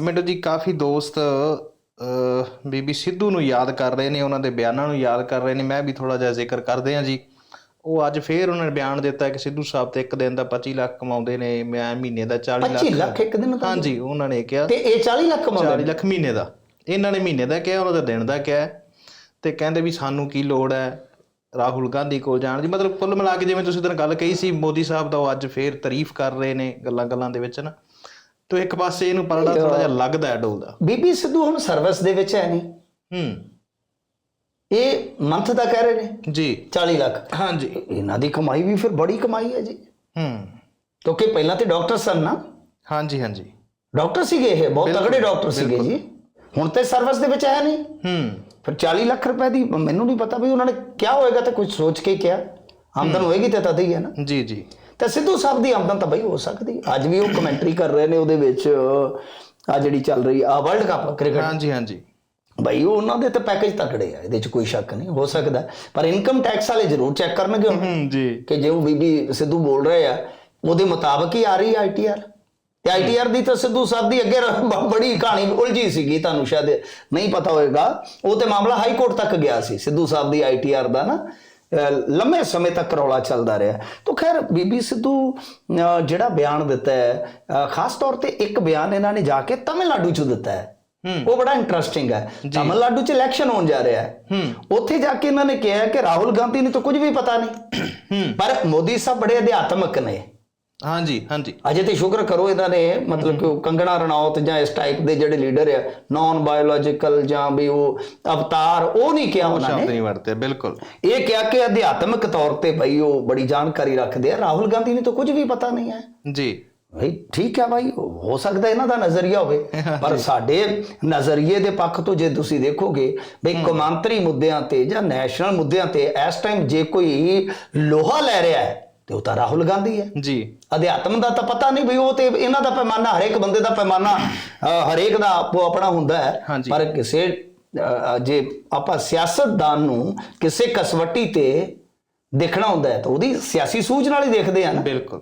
ਮੈਨੂੰ ਜੀ ਕਾਫੀ ਦੋਸਤ ਬੀਬੀ ਸਿੱਧੂ ਨੂੰ ਯਾਦ ਕਰ ਰਹੇ ਨੇ ਉਹਨਾਂ ਦੇ ਬਿਆਨਾਂ ਨੂੰ ਯਾਦ ਕਰ ਰਹੇ ਨੇ। ਮੈਂ ਵੀ ਥੋੜਾ ਜਿਹਾ ਜ਼ਿਕਰ ਕਰਦੇ ਹਾਂ ਜੀ। ਉਹ ਅੱਜ ਫੇਰ ਉਹਨਾਂ ਨੇ ਬਿਆਨ ਦਿੱਤਾ ਕਿ ਸਿੱਧੂ ਸਾਹਿਬ ਤੇ ਇੱਕ ਦਿਨ ਦਾ 25 ਲੱਖ ਕਮਾਉਂਦੇ ਨੇ ਮੈਂ ਮਹੀਨੇ ਦਾ 40 25 ਲੱਖ। ਲੱਖ ਇੱਕ ਦਿਨ ਦਾ ਹਾਂਜੀ ਉਹਨਾਂ ਨੇ ਕਿਹਾ। ਤੇ ਇਹ 40 ਲੱਖ ਕਮਾਉਂਦੇ 40 ਲੱਖ ਮਹੀਨੇ ਦਾ। ਇਹਨਾਂ ਨੇ ਮਹੀਨੇ ਦਾ ਕਿਹਾ ਉਹਨਾਂ ਦਾ ਦਿਨ ਦਾ ਕਿਹਾ। ਤੇ ਕਹਿੰਦੇ ਵੀ ਸਾਨੂੰ ਕੀ ਲੋੜ ਹੈ ਰਾਹੁਲ ਗਾਂਧੀ ਕੋਲ ਜਾਣ ਦੀ? ਮਤਲਬ ਕੁੱਲ ਮਿਲਾ ਕੇ ਜਿਵੇਂ ਤੁਸੀਂ ਦਿਨ ਗੱਲ ਕਹੀ ਸੀ ਮੋਦੀ ਸਾਹਿਬ ਦਾ ਉਹ ਅੱਜ ਫੇਰ ਤਾਰੀਫ ਕਰ ਰਹੇ ਨੇ ਗੱਲਾਂ ਗੱਲਾਂ ਦੇ ਵਿੱਚ ਨਾ। ਤੋ ਇੱਕ ਪਾਸੇ ਇਹਨੂੰ ਪਰੜਾ ਥੋੜਾ ਜਿਹਾ ਲੱਗਦਾ ਹੈ ਡੋਲਦਾ। ਬੀਬੀ ਸਿੱਧੂ ਹੁਣ ਸਰਵਿਸ ਦੇ ਵਿੱਚ ਹੈ ਨਹੀਂ। ਹੂੰ। ਇਹ ਮੰਥ ਦਾ ਕਹਿ ਰਹੇ ਨੇ? ਜੀ। 40 ਲੱਖ। ਹਾਂਜੀ। ਇਹਨਾਂ ਦੀ ਕਮਾਈ ਵੀ ਫਿਰ ਬੜੀ ਕਮਾਈ ਹੈ ਜੀ। ਹੂੰ। ਕਿਉਂਕਿ ਪਹਿਲਾਂ ਤੇ ਡਾਕਟਰ ਸਨ ਨਾ। ਹਾਂਜੀ ਹਾਂਜੀ। ਡਾਕਟਰ ਸੀਗੇ ਇਹ ਬਹੁਤ ਤਗੜੇ ਡਾਕਟਰ ਸੀਗੇ ਜੀ। ਹੁਣ ਤੇ ਸਰਵਿਸ ਦੇ ਵਿੱਚ ਹੈ ਨਹੀਂ। ਹੂੰ। ਫਿਰ 40 ਲੱਖ ਰੁਪਏ ਦੀ ਮੈਨੂੰ ਨਹੀਂ ਪਤਾ ਵੀ ਉਹਨਾਂ ਨੇ ਕਿਹਾ ਹੋਏਗਾ ਤੇ ਕੁਝ ਸੋਚ ਕੇ ਕਿਹਾ। ਆਮਦਨ ਹੋਏਗੀ ਤੇ ਤਦ ਹੀ ਹੈ ਨਾ। ਜੀ ਜੀ। ਤੇ ਸਿੱਧੂ ਸਾਹਿਬ ਦੀ ਆਮਦਨ ਤਾਂ ਬਈ ਹੋ ਸਕਦੀ ਅੱਜ ਵੀ ਉਹ ਕਮੈਂਟਰੀ ਕਰ ਰਹੇ ਨੇ ਉਹਦੇ ਵਿੱਚ ਆ ਜਿਹੜੀ ਚੱਲ ਰਹੀ ਆ ਵਰਲਡ ਕੱਪ ਕ੍ਰਿਕਟ ਹਾਂਜੀ ਹਾਂਜੀ। ਬਈ ਉਹ ਉਹਨਾਂ ਦੇ ਤਾਂ ਪੈਕੇਜ ਤਕੜੇ ਆ ਇਹਦੇ ਚ ਕੋਈ ਸ਼ੱਕ ਨਹੀਂ ਹੋ ਸਕਦਾ ਪਰ ਇਨਕਮ ਟੈਕਸ ਵਾਲੇ ਜ਼ਰੂਰ ਚੈੱਕ ਕਰਨਗੇ ਹੁਣ। ਜੀ। ਕਿ ਜੇ ਉਹ ਬੀਬੀ ਸਿੱਧੂ ਬੋਲ ਰਹੇ ਆ ਉਹਦੇ ਮੁਤਾਬਕ ਹੀ ਆ ਰਹੀ ਆਈਟੀਆਰ ਤੇ ਆਈਟੀਆਰ ਦੀ ਤਾਂ ਸਿੱਧੂ ਸਾਹਿਬ ਦੀ ਅੱਗੇ ਬੜੀ ਕਹਾਣੀ ਉਲਝੀ ਸੀਗੀ ਤੁਹਾਨੂੰ ਸ਼ਾਇਦ ਨਹੀਂ ਪਤਾ ਹੋਵੇਗਾ ਉਹ ਤੇ ਮਾਮਲਾ ਹਾਈ ਕੋਰਟ ਤੱਕ ਗਿਆ ਸੀ ਸਿੱਧੂ ਸਾਹਿਬ ਦੀ ਆਈਟੀਆਰ ਦਾ ਨਾ। ਲੰਮੇ ਸਮੇਂ ਤੱਕ ਰੌਲਾ ਚੱਲਦਾ ਰਿਹਾ। ਤਾਂ ਖੈਰ ਬੀਬੀ ਸਿੱਧੂ ਜਿਹੜਾ ਬਿਆਨ ਦਿੱਤਾ ਹੈ ਖਾਸ ਤੌਰ ਤੇ ਇੱਕ ਬਿਆਨ ਇਹਨਾਂ ਨੇ ਜਾ ਕੇ ਤਮਿਲਨਾਡੂ ਚ ਦਿੱਤਾ ਹੈ। ਉਹ ਬੜਾ ਇੰਟਰਸਟਿੰਗ ਹੈ। ਤਮਿਲਨਾਡੂ ਚ ਇਲੈਕਸ਼ਨ ਹੋਣ ਜਾ ਰਿਹਾ ਹੈ। ਉੱਥੇ ਜਾ ਕੇ ਇਹਨਾਂ ਨੇ ਕਿਹਾ ਕਿ ਰਾਹੁਲ ਗਾਂਧੀ ਨੂੰ ਤਾਂ ਕੁਝ ਵੀ ਪਤਾ ਨਹੀਂ। ਪਰ ਮੋਦੀ ਸਾਹਿਬ ਬੜੇ ਅਧਿਆਤਮਕ ਨੇ। ਹਾਂਜੀ ਹਾਂਜੀ। ਅਜੇ ਤੇ ਸ਼ੁਕਰ ਕਰੋ ਇਹਨਾਂ ਨੇ ਮਤਲਬ ਕਿ ਕੰਗਣਾ ਰਣੌਤ ਜਾਂ ਇਸ ਟਾਈਪ ਦੇ ਜਿਹੜੇ ਲੀਡਰ ਆ ਨਾਨ ਬਾਇਓਲੋਜੀਕਲ ਜਾਂ ਵੀ ਉਹ ਅਵਤਾਰ ਉਹ ਨਹੀਂ ਕਿਹਾ ਉਹਨਾਂ ਸ਼ਬਦ ਨੇ। ਨਹੀਂ ਵਰਤੇ ਬਿਲਕੁਲ। ਇਹ ਕਿਹਾ ਕਿ ਅਧਿਆਤਮਕ ਤੌਰ ਤੇ ਭਈ ਉਹ ਬੜੀ ਜਾਣਕਾਰੀ ਰੱਖਦੇ ਆ। ਰਾਹੁਲ ਗਾਂਧੀ ਨੂੰ ਤਾਂ ਕੁਝ ਵੀ ਪਤਾ ਨਹੀਂ ਹੈ। ਜੀ। ਭਾਈ ਠੀਕ ਹੈ ਭਾਈ ਹੋ ਸਕਦਾ ਇਹਨਾਂ ਦਾ ਨਜ਼ਰੀਆ ਹੋਵੇ। ਪਰ ਸਾਡੇ ਨਜ਼ਰੀਏ ਦੇ ਪੱਖ ਤੋਂ ਜੇ ਤੁਸੀਂ ਦੇਖੋਗੇ ਵੀ ਕੌਮਾਂਤਰੀ ਮੁੱਦਿਆਂ ਤੇ ਜਾਂ ਨੈਸ਼ਨਲ ਮੁੱਦਿਆਂ ਤੇ ਇਸ ਟਾਈਮ ਜੇ ਕੋਈ ਲੋਹਾ ਲੈ ਰਿਹਾ ਹੈ ਤੇ ਉਹ ਤਾਂ ਰਾਹੁਲ ਗਾਂਧੀ ਹੈ। ਜੀ। ਅਧਿਆਤਮ ਦਾ ਤਾਂ ਪਤਾ ਨਹੀਂ ਵੀ ਉਹ ਤੇ ਇਹਨਾਂ ਦਾ ਪੈਮਾਨਾ ਹਰੇਕ ਬੰਦੇ ਦਾ ਪੈਮਾਨਾ ਹਰੇਕ ਦਾ ਆਪੋ ਆਪਣਾ ਹੁੰਦਾ ਹੈ। ਪਰ ਕਿਸੇ ਜੇ ਆਪਾਂ ਸਿਆਸਤਦਾਨ ਨੂੰ ਕਿਸੇ ਕਸਵੱਟੀ ਤੇ ਦੇਖਣਾ ਹੁੰਦਾ ਹੈ ਤਾਂ ਉਹਦੀ ਸਿਆਸੀ ਸੂਝ ਨਾਲ ਹੀ ਦੇਖਦੇ ਆ ਨਾ। ਬਿਲਕੁਲ।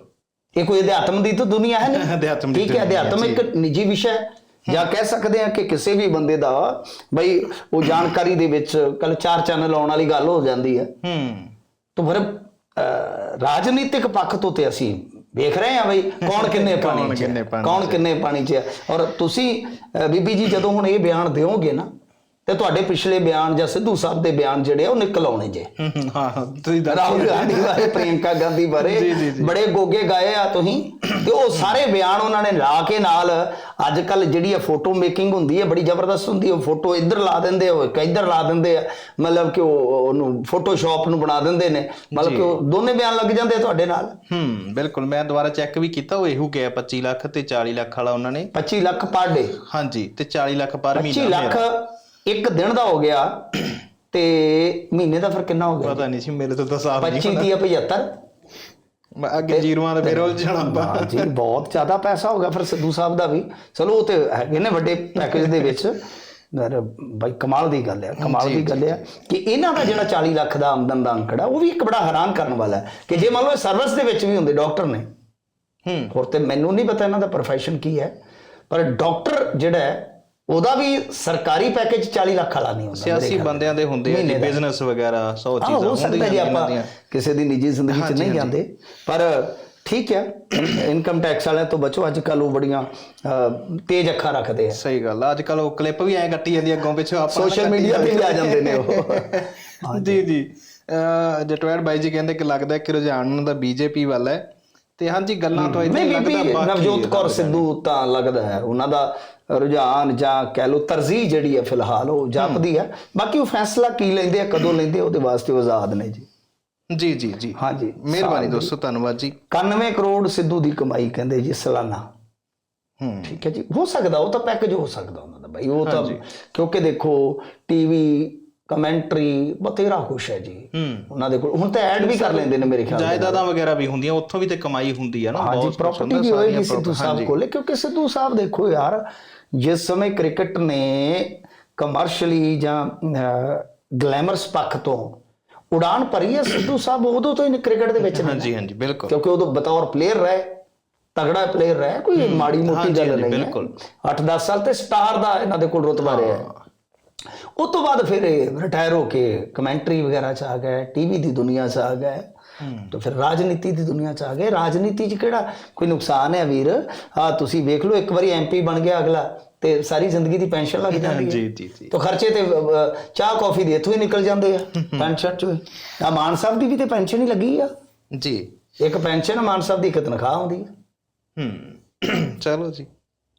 ਇਹ ਕੋਈ ਅਧਿਆਤਮ ਦੀ ਤਾਂ ਦੁਨੀਆ ਹੈ ਨਹੀਂ। ਅਧਿਆਤਮ ਦੀ ਠੀਕ ਹੈ ਅਧਿਆਤਮ ਇੱਕ ਨਿੱਜੀ ਵਿਸ਼ਾ ਹੈ। ਜਾਂ ਕਹਿ ਸਕਦੇ ਆ ਕਿ ਕਿਸੇ ਵੀ ਬੰਦੇ ਦਾ ਬਈ ਉਹ ਜਾਣਕਾਰੀ ਦੇ ਵਿੱਚ ਕੱਲ ਚਾਰ ਚੈਨਲ ਆਉਣ ਵਾਲੀ ਗੱਲ ਹੋ ਜਾਂਦੀ ਹੈ। ਹੂੰ। ਤਾਂ ਫਿਰ ਰਾਜਨੀਤਿਕ ਪੱਖ ਤੋਂ ਤੇ ਅਸੀਂ ਵੇਖ ਰਹੇ ਹਾਂ ਬਈ ਕੌਣ ਕਿੰਨੇ ਪਾਣੀ 'ਚ ਕੌਣ ਕਿੰਨੇ ਪਾਣੀ 'ਚ ਔਰ ਤੁਸੀਂ ਬੀਬੀ ਜੀ ਜਦੋਂ ਹੁਣ ਇਹ ਬਿਆਨ ਦਿਓਗੇ ਨਾ ਤੇ ਤੁਹਾਡੇ ਪਿਛਲੇ ਬਿਆਨ ਜਾਂ ਸਿੱਧੂ ਸਾਹਿਬ ਦੇ ਬਿਆਨ ਜਿਹੜੇ ਆ ਉਹ ਨਿਕਲ ਆਉਣੇ ਜੇ। ਹੂੰ, ਤੁਸੀਂ ਰਾਹੁਲ ਗਾਂਧੀ ਬਾਰੇ ਪ੍ਰਿਯੰਕਾ ਗਾਂਧੀ ਬਾਰੇ। ਬੜੇ ਗੋਗੇ ਗਾਏ ਆ ਤੁਸੀਂ। ਤੇ ਉਹ ਸਾਰੇ ਬਿਆਨ ਉਹਨਾਂ ਨੇ ਲਾ ਕੇ ਨਾਲ ਅੱਜ ਕੱਲ ਜਿਹੜੀ ਇਹ ਫੋਟੋ ਮੇਕਿੰਗ ਹੁੰਦੀ ਹੈ ਬੜੀ ਜ਼ਬਰਦਸਤ ਹੁੰਦੀ ਹੈ। ਉਹ ਫੋਟੋ ਇੱਧਰ ਲਾ ਦਿੰਦੇ ਇੱਕ ਇੱਧਰ ਲਾ ਦਿੰਦੇ ਆ। ਮਤਲਬ ਕਿ ਉਹ ਉਹਨੂੰ ਫੋਟੋਸ਼ਾਪ ਨੂੰ ਬਣਾ ਦਿੰਦੇ ਨੇ। ਮਤਲਬ ਕਿ ਉਹ ਦੋਨੇ ਬਿਆਨ ਲੱਗ ਜਾਂਦੇ ਆ ਤੁਹਾਡੇ ਨਾਲ। ਹੂੰ ਬਿਲਕੁਲ। ਮੈਂ ਦੁਬਾਰਾ ਚੈੱਕ ਵੀ ਕੀਤਾ ਉਹ ਇਹੋ ਗਿਆ 25 ਲੱਖ ਤੇ 40 ਲੱਖ ਵਾਲਾ ਉਹਨਾਂ ਨੇ। 25 ਲੱਖ ਪਰ ਡੇ ਹਾਂਜੀ ਤੇ 40 ਲੱਖ ਪਰ 25 ਮਹੀਨਾ ਲੱਖ ਮੇਰਾ। ਇੱਕ ਦਿਨ ਦਾ ਹੋ ਗਿਆ ਤੇ ਮਹੀਨੇ ਦਾ ਫਿਰ ਕਿੰਨਾ ਹੋ ਗਿਆ? ਪਤਾ ਨਹੀਂ ਸੀ ਮੇਰੇ ਤੋਂ ਤਾਂ ਸਾਫ਼ ਨਹੀਂ 25 ਤੀਹ 75 ਮੈਂ ਅੱਗੇ ਜੀਰੋਆਂ ਦਾ ਮੇਰੇ ਉਲਝਣਾ ਪਾ। ਜੀ ਬਹੁਤ ਜ਼ਿਆਦਾ ਪੈਸਾ ਹੋ ਗਿਆ ਫਿਰ ਸਿੱਧੂ ਸਾਹਿਬ ਦਾ ਵੀ। ਚਲੋ ਉਹ ਤੇ ਹੈਗੇ ਨੇ ਵੱਡੇ ਪੈਕੇਜ ਦੇ ਵਿੱਚ। ਪਰ ਬਾਈ ਕਮਾਲ ਦੀ ਗੱਲ ਹੈ ਕਮਾਲ ਦੀ ਗੱਲ ਹੈ ਕਿ ਇਹਨਾਂ ਦਾ ਜਿਹੜਾ 40 ਲੱਖ ਦਾ ਆਮਦਨ ਦਾ ਅੰਕੜਾ ਉਹ ਵੀ ਇੱਕ ਬੜਾ ਹੈਰਾਨ ਕਰਨ ਵਾਲਾ ਹੈ। ਕਿ ਜੇ ਮੰਨ ਲਓ ਸਰਵਿਸ ਦੇ ਵਿੱਚ ਵੀ ਹੁੰਦੇ ਡਾਕਟਰ ਨੇ। ਹੂੰ। ਹੋਰ ਤੇ ਮੈਨੂੰ ਨਹੀਂ ਪਤਾ ਇਹਨਾਂ ਦਾ profession ਕੀ ਹੈ। ਪਰ ਡਾਕਟਰ ਜਿਹੜਾ ਹੈ ਉਹਦਾ ਵੀ ਸਰਕਾਰੀ ਪੈਕੇਜ 40 ਲੱਖ ਵਾਲਾ ਨਹੀਂ ਹੁੰਦਾ ਸਿਆਸੀ ਬੰਦਿਆਂ ਦੇ ਹੁੰਦੇ ਆ। ਬਿਜ਼ਨਸ ਵਗੈਰਾ 100 ਹਾਂ ਚੀਜ਼ਾਂ ਹੋ ਸਕਦਾ ਜੀ ਹੁੰਦੀਆਂ ਆਪਾਂ ਇਹਨਾਂ ਦੀਆਂ। ਕਿਸੇ ਦੀ ਨਿੱਜੀ ਜ਼ਿੰਦਗੀ 'ਚ ਨਹੀਂ। ਜਾਂਦੇ ਪਰ ਠੀਕ ਹੈ ਇਨਕਮ ਟੈਕਸ ਵਾਲਿਆਂ ਤੋਂ ਬਚੋ ਅੱਜ ਕੱਲ ਉਹ ਬੜੀਆਂ ਤੇਜ਼ ਅੱਖਾਂ ਰੱਖਦੇ ਆ ਸਹੀ ਗੱਲ ਆ ਅੱਜ ਕੱਲ ਉਹ ਕਲਿੱਪ ਵੀ ਐ ਕੱਟੀ ਜਾਂਦੀ ਅੱਗੋਂ ਪਿੱਛੋਂ ਆਪਾਂ ਸੋਸ਼ਲ ਮੀਡੀਆ ਤੇ ਵੀ ਆ ਜਾਂਦੇ ਨੇ ਉਹ ਜੀ ਜੀ ਜਟਵੈਰ ਬਾਈ ਜੀ ਕਹਿੰਦੇ ਕਿ ਲੱਗਦਾ ਹੈ ਕਿ ਰੁਝਾਨ ਉਹਨਾਂ ਦਾ ਬੀਜੇਪੀ ਵੱਲ ਹੈ ਤੇ ਹਾਂਜੀ ਗੱਲਾਂ ਤੋਂ ਇਦਾਂ ਲੱਗਦਾ ਬਾਕੀ ਨਵਜੋਤ ਕੌਰ ਸਿੱਧੂ ਤਾਂ ਲੱਗਦਾ ਹੈ। ਉਹਨਾਂ ਦਾ ਰੁਝਾਨ ਜਾਂ ਕਹਿ ਲਓ ਤਰਜੀਹ ਜਿਹੜੀ ਹੈ ਫਿਲਹਾਲ ਉਹ ਜਾਪਦੀ ਹੈ। ਬਾਕੀ ਉਹ ਫੈਸਲਾ ਕੀ ਲੈਂਦੇ ਆ ਕਦੋਂ ਲੈਂਦੇ ਉਹਦੇ ਵਾਸਤੇ ਆਜ਼ਾਦ ਨੇ ਜੀ। ਜੀ ਜੀ ਜੀ। ਹਾਂਜੀ ਮਿਹਰਬਾਨੀ ਦੋਸਤੋ ਧੰਨਵਾਦ ਜੀ। 91 ਕਰੋੜ ਸਿੱਧੂ ਦੀ ਕਮਾਈ ਕਹਿੰਦੇ ਜੀ ਸਾਲਾਨਾ। ਹੂੰ। ਠੀਕ ਹੈ ਜੀ। ਹੋ ਸਕਦਾ ਉਹ ਤਾਂ ਪੈਕੇਜ ਹੋ ਸਕਦਾ ਉਹਨਾਂ ਦਾ ਭਾਈ ਉਹ ਤਾਂ ਕਿਉਂਕਿ ਦੇਖੋ ਟੀਵੀ ਕਮੈਂਟਰੀ ਬਤੇਰਾ ਖੁਸ਼ ਹੈ ਜੀ। ਹੂੰ। ਉਹਨਾਂ ਦੇ ਕੋਲ। ਹੁਣ ਤਾਂ ਐਡ ਵੀ ਕਰ ਲੈਂਦੇ ਨੇ ਮੇਰੇ ਖਿਆਲ ਨਾਲ। ਜਾਇਦਾਦਾਂ ਵਗੈਰਾ ਵੀ ਹੁੰਦੀਆਂ ਉੱਥੋਂ ਵੀ ਤੇ ਕਮਾਈ ਹੁੰਦੀ ਆ ਨਾ ਹਾਂਜੀ ਪ੍ਰਾਪਰਟੀ ਵੀ ਹੋਏਗੀ ਸਿੱਧੂ ਸਾਹਿਬ ਕੋਲੇ ਕਿਉਂਕਿ ਸਿੱਧੂ ਸਾਹਿਬ ਦੇਖੋ ਯਾਰ ਜਿਸ ਸਮੇਂ ਕ੍ਰਿਕਟ ਨੇ ਕਮਰਸ਼ਲੀ ਜਾਂ ਗਲੈਮਰਸ ਪੱਖ ਤੋਂ ਉਡਾਨ ਭਰੀ ਹੈ ਸਿੱਧੂ ਸਾਹਿਬ ਉਦੋਂ ਤੋਂ ਹੀ ਕ੍ਰਿਕਟ ਦੇ ਵਿੱਚ ਨੇ। ਹਾਂਜੀ ਹਾਂਜੀ ਬਿਲਕੁਲ। ਕਿਉਂਕਿ ਉਦੋਂ ਬਤੌਰ ਪਲੇਅਰ ਰਹੇ ਤਗੜਾ ਪਲੇਅਰ ਰਿਹਾ ਕੋਈ ਮਾੜੀ ਮੋਟੀ ਗੱਲ ਨਹੀਂ ਬਿਲਕੁਲ। ਹੈ 8-10 ਸਾਲ ਤੇ ਸਟਾਰ ਦਾ ਇਹਨਾਂ ਦੇ ਕੋਲ ਰੁਤਬਾ ਰਿਹਾ ਹੈ। ਉਸ ਤੋਂ ਬਾਅਦ ਫਿਰ ਰਿਟਾਇਰ ਹੋ ਕੇ ਕਮੈਂਟਰੀ ਵਗੈਰਾ ਚ ਆ ਗਏ ਟੀਵੀ ਦੀ ਦੁਨੀਆ ਚ ਆ ਗਏ। ਤਾਂ ਫਿਰ ਰਾਜਨੀਤੀ ਦੀ ਦੁਨੀਆ ਚ ਆ ਗਏ। ਰਾਜਨੀਤੀ ਚ ਕਿਹੜਾ ਕੋਈ ਨੁਕਸਾਨ ਹੈ ਵੀਰ? ਆ ਤੁਸੀਂ ਵੇਖ ਲਓ ਇੱਕ ਵਾਰੀ ਐਮਪੀ ਬਣ ਗਿਆ ਅਗਲਾ ਤੇ ਸਾਰੀ ਜ਼ਿੰਦਗੀ ਦੀ ਪੈਨਸ਼ਨ ਲੱਗ ਜਾਂਦੀ ਹੈ। ਜੀ ਜੀ ਜੀ। ਤਾਂ ਖਰਚੇ ਤੇ ਚਾਹ ਕਾਫੀ ਦੇ ਇੱਥੋਂ ਹੀ ਨਿਕਲ ਜਾਂਦੇ ਆ। ਪੈਨਸ਼ਨ ਚ ਆ ਮਾਨ ਸਾਹਿਬ ਦੀ ਵੀ ਤੇ ਪੈਨਸ਼ਨ ਹੀ ਲੱਗੀ ਆ। ਜੀ। ਇੱਕ ਪੈਨਸ਼ਨ ਮਾਨ ਸਾਹਿਬ ਦੀ ਇੱਕ ਤਨਖਾਹ ਆਉਂਦੀ ਹੈ ਹੂੰ। ਚਲੋ ਜੀ।